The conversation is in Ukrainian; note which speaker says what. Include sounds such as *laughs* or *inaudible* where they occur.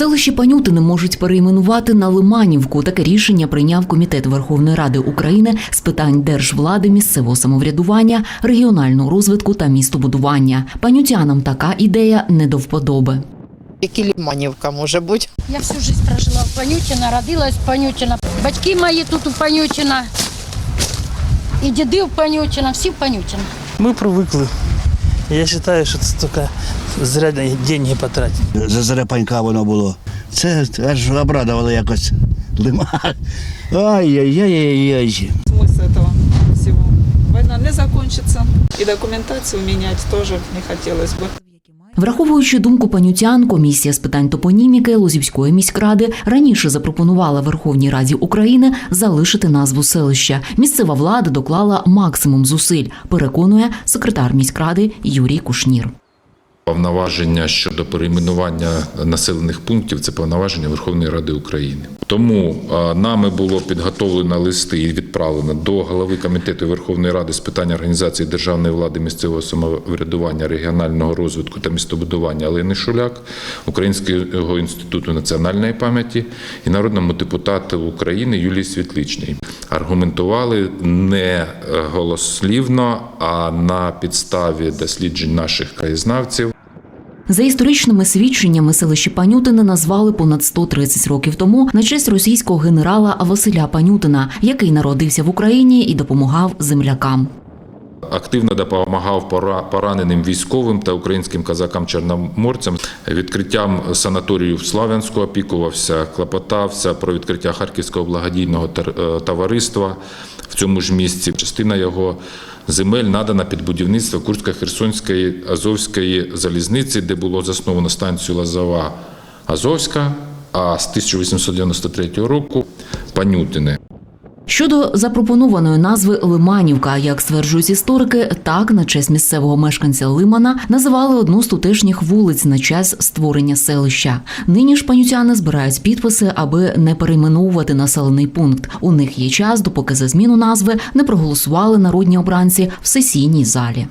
Speaker 1: Селище Панютине можуть перейменувати на Лиманівку. Таке рішення прийняв Комітет Верховної Ради України з питань держвлади, місцевого самоврядування, регіонального розвитку та містобудування. Панютянам така ідея не до вподоби.
Speaker 2: Які Ліманівка може бути?
Speaker 3: Я всю жизнь прожила в Панютіна, родилась в Панютіна. Батьки мої тут у Панютіна. І діди в Панютіна, всі в Панютіна.
Speaker 4: Мы привыкли. Я вважаю, що це тільки зря деньги потратить.
Speaker 5: Э, за зря Панька, воно було. Це аж обрадувало якось лима. *laughs* Ай-яй-яй-яй-яй.
Speaker 6: Смисл цього всього. Війна не закінчиться. І документацію міняти теж не хотілося б.
Speaker 1: Враховуючи думку панютян, комісія з питань топоніміки Лозівської міськради раніше запропонувала Верховній Раді України залишити назву селища. Місцева влада доклала максимум зусиль, переконує секретар міськради Юрій Кушнір.
Speaker 7: Повноваження щодо перейменування населених пунктів це повноваження Верховної Ради України. Тому е, нами було підготовлено листи і відправлено до голови комітету Верховної Ради з питань організації державної влади, місцевого самоврядування, регіонального розвитку та містобудування Олени Шуляк, Українського інституту національної пам'яті і народному депутату України Юлії Світличній. Аргументували не е, голослівно, а на підставі досліджень наших краєзнавців.
Speaker 1: За історичними свідченнями селище Панютине назвали понад 130 років тому на честь російського генерала Василя Панютина, який народився в Україні і допомагав землякам.
Speaker 7: Активно допомагав пора- пораненим військовим та українським казакам-чорноморцям. Відкриттям санаторію в Славянську опікувався, клопотався про відкриття Харківського благодійного е, товариства в цьому ж місці. Частина його земель надана під будівництво Курсько-Херсонської Азовської залізниці, де було засновано станцію Лазова Азовська. А з 1893 року Панютине.
Speaker 1: Щодо запропонованої назви Лиманівка, як стверджують історики, так на честь місцевого мешканця Лимана називали одну з тутешніх вулиць на час створення селища. Нині ж панютяни збирають підписи, аби не перейменовувати населений пункт. У них є час, допоки за зміну назви не проголосували народні обранці в сесійній залі.